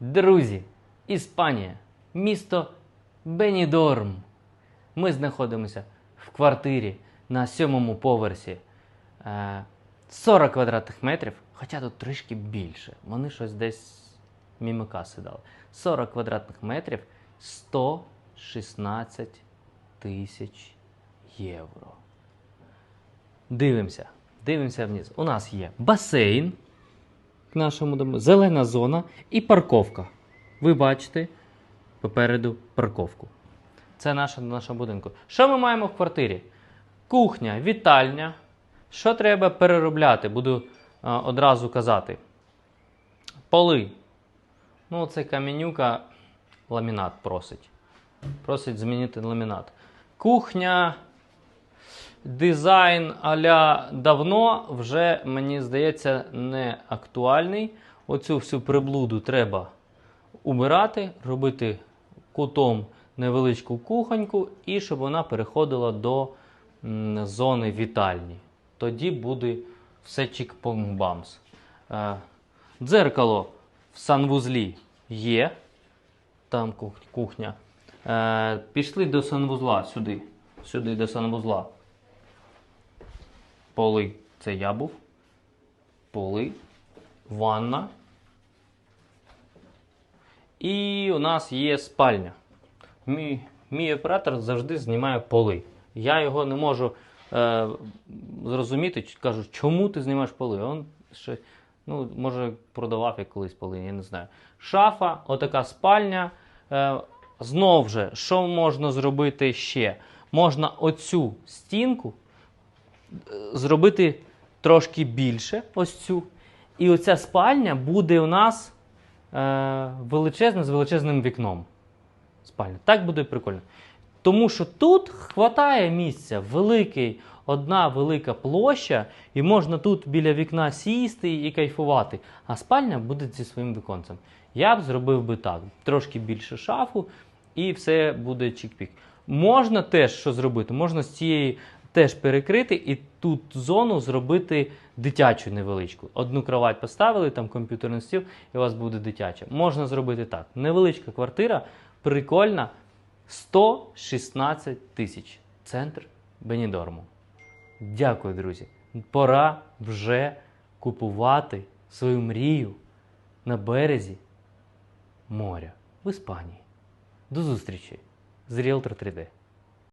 Друзі, Іспанія, місто Бенідорм. Ми знаходимося в квартирі на сьомому поверсі. Е, 40 квадратних метрів, хоча тут трішки більше. Вони щось десь мімо каси дали. 40 квадратних метрів 116 тисяч євро. Дивимося. Дивимося вниз. У нас є басейн нашому дому, зелена зона і парковка. Ви бачите попереду парковку. Це наша наша будинку. Що ми маємо в квартирі? Кухня, вітальня. Що треба переробляти? Буду е, одразу казати. Поли. Ну, це каменюка ламінат просить. Просить змінити ламінат. Кухня. Дизайн аля давно вже, мені здається, не актуальний. Оцю всю приблуду треба убирати, робити кутом невеличку кухоньку, і щоб вона переходила до зони вітальні. Тоді буде все чик-пом-бамс. Е, Дзеркало в санвузлі є. Там кухня. Е, Пішли до санвузла сюди. Сюди до санвузла. Поли. Це я був. Поли. Ванна. І у нас є спальня. Мій, мій оператор завжди знімає поли. Я його не можу е, зрозуміти. Кажу, чому ти знімаєш поли? Він ще, ну, може, продавав я колись поли, я не знаю. Шафа, отака спальня. Е, знов же, що можна зробити ще? Можна оцю стінку зробити трошки більше, ось цю. І оця спальня буде у нас е, величезна з величезним вікном. Спальня. Так буде прикольно. Тому що тут хватає місця, великий, одна велика площа, і можна тут біля вікна сісти і кайфувати. А спальня буде зі своїм віконцем. Я б зробив би так: трошки більше шафу, і все буде чик-пік. Можна теж що зробити? Можна з цієї теж перекрити і тут зону зробити дитячу невеличку. Одну кровать поставили, там комп'ютерний стіл, і у вас буде дитяча. Можна зробити так. Невеличка квартира, прикольна, 116 тисяч. Центр Бенідорму. Дякую, друзі. Пора вже купувати свою мрію на березі моря в Іспанії. До зустрічі з Realtor 3D.